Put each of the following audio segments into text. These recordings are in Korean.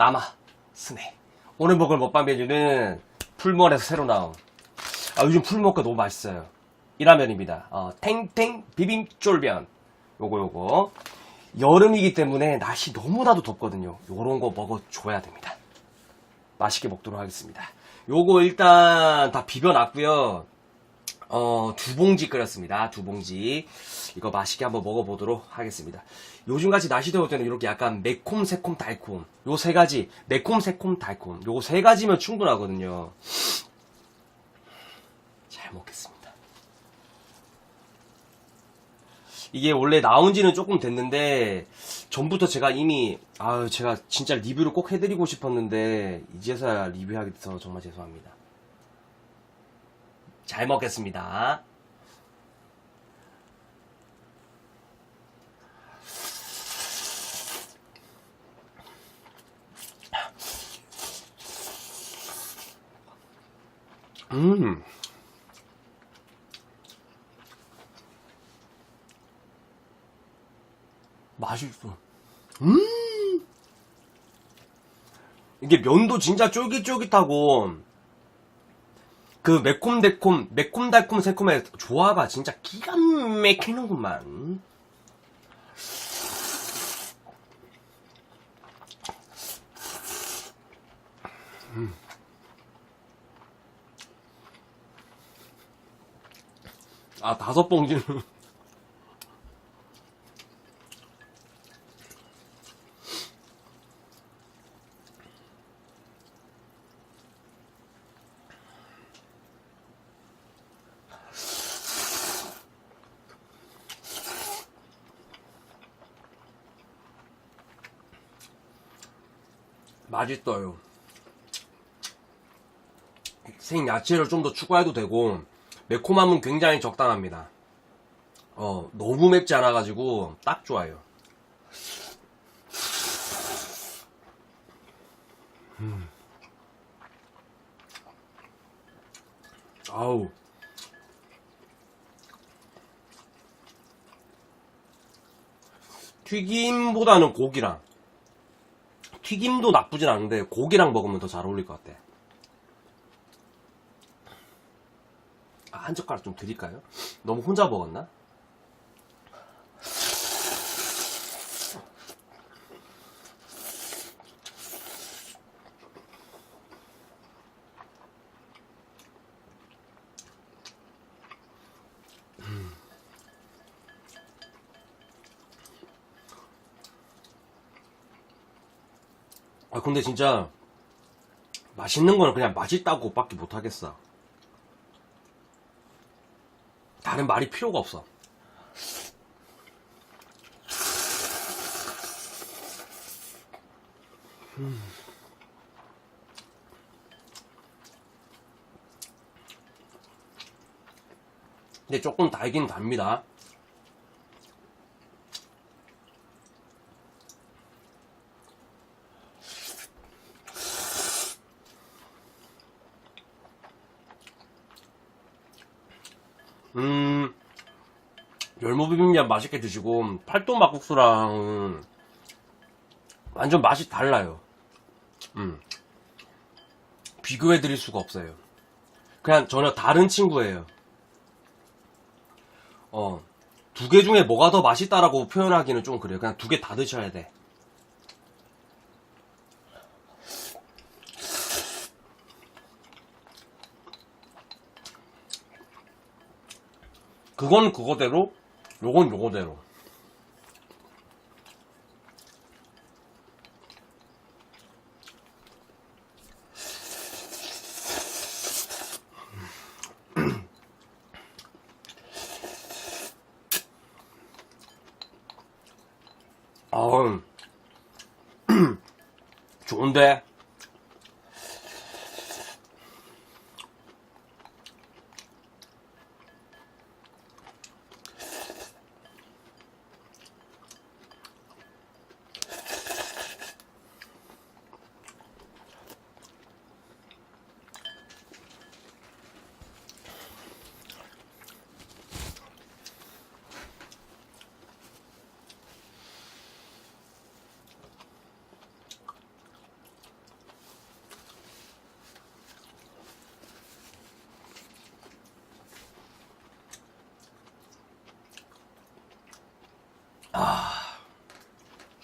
남아 스네. 오늘 먹을 먹방 메뉴는 풀무원에서 새로 나온. 아 요즘 풀무원가 너무 맛있어요. 이 라면입니다. 어, 탱탱 비빔 쫄면. 요거 요거. 여름이기 때문에 날씨 너무나도 덥거든요. 요런 거 먹어줘야 됩니다. 맛있게 먹도록 하겠습니다. 요거 일단 다 비벼놨고요 어, 두 봉지 끓였습니다. 두 봉지. 이거 맛있게 한번 먹어보도록 하겠습니다. 요즘같이 날씨 더울 때는 이렇게 약간 매콤, 새콤, 달콤. 요 세 가지. 매콤, 새콤, 달콤. 요거 세 가지면 충분하거든요. 잘 먹겠습니다. 이게 원래 나온 지는 조금 됐는데, 전부터 제가 이미, 아유, 제가 진짜 리뷰를 꼭 해드리고 싶었는데, 이제서야 리뷰하게 돼서 정말 죄송합니다. 잘 먹겠습니다. 음. 맛있어. 음. 이게 면도 진짜 쫄깃쫄깃하고 그 매콤달콤, 매콤달콤 새콤의 조화가 진짜 기가 막히는구만. 음. 아, 다섯 봉지는. 맛있어요. 생 야채를 좀 더 추가해도 되고 매콤함은 굉장히 적당합니다. 어 너무 맵지 않아가지고 딱 좋아요. 음. 아우 튀김보다는 고기랑 튀김도 나쁘진 않은데 고기랑 먹으면 더 잘 어울릴 것 같아. 아, 한 젓가락 좀 드릴까요? 너무 혼자 먹었나? 아 근데 진짜 맛있는 거는 그냥 맛있다고 밖에 못하겠어. 다른 말이 필요가 없어. 음. 근데 조금 달긴 답니다 음, 열무비빔면 맛있게 드시고, 팔도 막국수랑 완전 맛이 달라요. 음. 비교해 드릴 수가 없어요. 그냥 전혀 다른 친구예요. 어, 두 개 중에 뭐가 더 맛있다라고 표현하기는 좀 그래요. 그냥 두 개 다 드셔야 돼. 그건 그거대로, 요건 요거대로. 아우, 좋은데?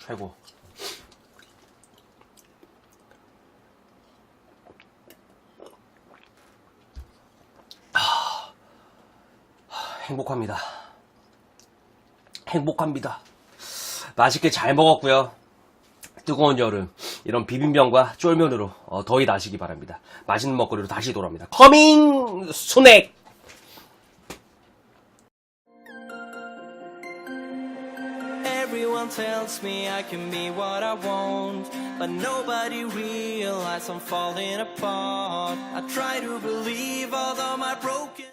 최고. 아, 행복합니다. 행복합니다. 맛있게 잘 먹었고요. 뜨거운 여름 이런 비빔면과 쫄면으로 어, 더위 나시기 바랍니다. 맛있는 먹거리로 다시 돌아옵니다. 커밍 순액 Everyone tells me I can be what I want, but nobody realizes I'm falling apart. I try to believe, although my broken